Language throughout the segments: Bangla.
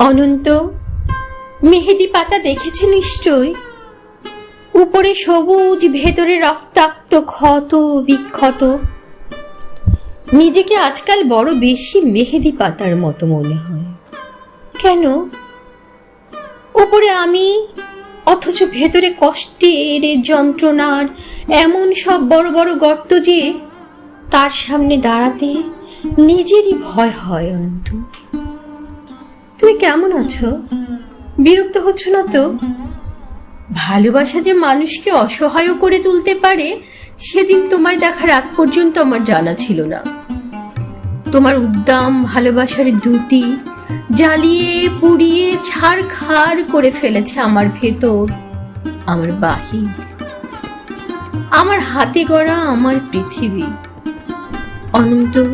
অনন্ত, মেহেদি পাতা দেখেছে নিশ্চয়? উপরে সবুজ, ভেতরে রক্তাক্ত, ক্ষত, বিক্ষত। নিজেকে আজকাল বড় বেশি মেহেদি পাতার মতো মনে হয়। কেন? ওপরে আমি, অথচ ভেতরে কষ্টের, যন্ত্রণার, এমন সব বড় বড় গর্ত যে, তার সামনে দাঁড়াতে নিজেরই ভয় হয় অনন্ত। তুমি কেমন আছো? বিরক্ত হচ্ছ না তো? ভালোবাসা যে মানুষকে অসহায় করে তুলতে পারে, সেদিন তোমায় দেখার আগ পর্যন্ত আমার জানা ছিল না। তোমার উদ্দাম, ভালোবাসার দ্যুতি, জ্বালিয়ে, পুড়িয়ে ছাড় খাড় করে ফেলেছে আমার ভেতর, আমার বাহির, আমার হাতে গড়া, আমার পৃথিবী। অনন্ত,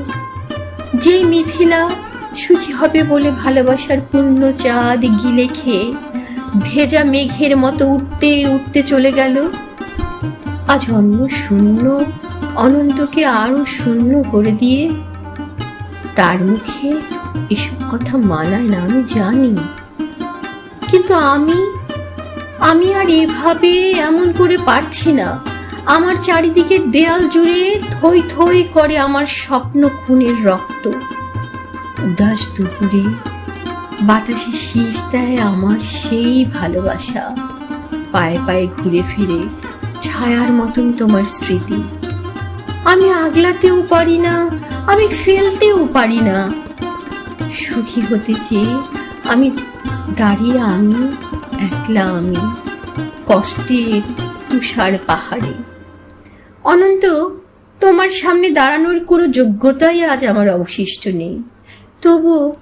যেই মিথিলা সুখী হবে বলে ভালোবাসার পূর্ণ চাঁদ গিলে খেয়ে ভেজা মেঘের মতো উঠতে উঠতে চলে গেল। আজ অন্য শূন্য, অনন্তকে আরও শূন্য করে দিয়ে তার মুখে এসব কথা মানায় না, আমি জানি। কিন্তু আমি আমি আর এভাবে এমন করে পারছি না। আমার চারিদিকের দেয়াল জুড়ে থই থই করে আমার স্বপ্ন খুনের রক্ত। উদাস দুপুরে বাতাসে শীষ দেয় আমার সেই ভালোবাসা। পায়ে পায়ে ঘুরে ফিরে ছায়ার মতন তোমার স্মৃতি। আমি আগলাতেও পারি না, আমি ফেলতেও পারি না। সুখী হতে চেয়ে আমি দাঁড়িয়ে আমি, একলা আমি কষ্টের তুষার পাহাড়ে। অনন্ত, তোমার সামনে দাঁড়ানোর কোনো যোগ্যতাই আজ আমার অবশিষ্ট নেই। তবু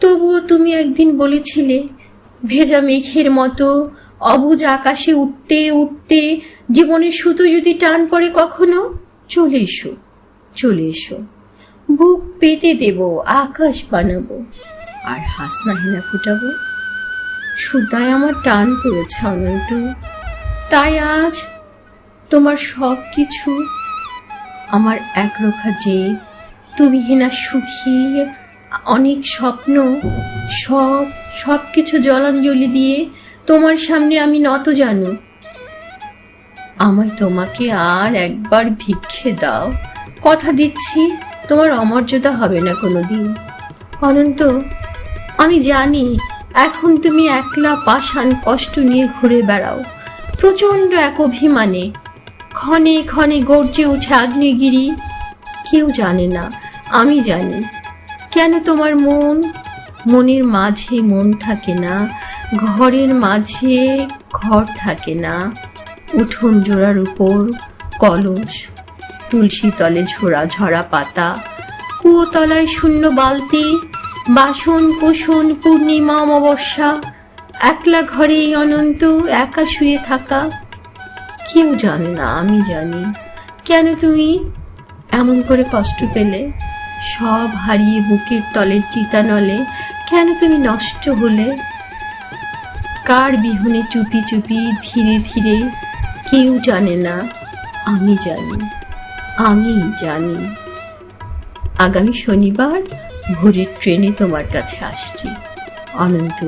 তবুও তুমি একদিন বলেছিলে, ভেজা মেঘের মতো, অবুজ আকাশে উঠতে উঠতে, জীবনের সুতো যদি টান পড়ে কখনো, চলে এসো চলে এসো। বুক পেতে দেব, আকাশ বানাবো। আর হাসনা হেনা ফুটাবো। সুতায় আমার টান পড়েছে অনন্ত। তাই আজ তোমার সব কিছু, আমার একরোখা যে, তুমি হেনা সুখী অনেক স্বপ্ন, সব সব কিছু জলাঞ্জলি দিয়ে তোমার সামনে আমি নত জানো। আমায় তোমাকে আর একবার ভিক্ষে দাও। কথা দিচ্ছি, তোমার অমর্যাদা হবে না কোনোদিন। অনন্ত, আমি জানি এখন তুমি একলা পাষাণ কষ্ট নিয়ে ঘুরে বেড়াও। প্রচণ্ড এক অভিমানে, ক্ষণে ক্ষণে গর্জে উঠে আগ্নেয়গিরি। কেউ জানে না, আমি জানি। কেন তোমার মন? মনের মাঝে মন থাকে না, ঘরের মাঝে ঘর থাকে না। উঠোন জোড়ার উপর কলস, তুলসী তলে ঝোড়া ঝরা পাতা কুয়োতলায় শূন্য বালতি, বাসন কোষণ পূর্ণিমা অমাবস্যা, একলা ঘরে অনন্ত, একা শুয়ে থাকা। কেউ জানে না, আমি জানি। কেন তুমি এমন করে কষ্ট পেলে? সব হারিয়ে বুকের তলের চিতানলে কেন তুমি নষ্ট হলে? কার বিহুনে চুপি চুপি ধীরে ধীরে কেউ জানে না, আমি জানি আমি জানি। আগামী শনিবার ভোরের ট্রেনে তোমার কাছে আসছি। অনন্ত,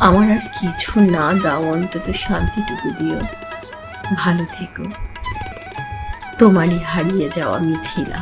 আমার আর কিছু না দাও, অন্তত শান্তিটুকু দিও। ভালো থেকো। তোমারই হারিয়ে যাওয়া মিথিলা।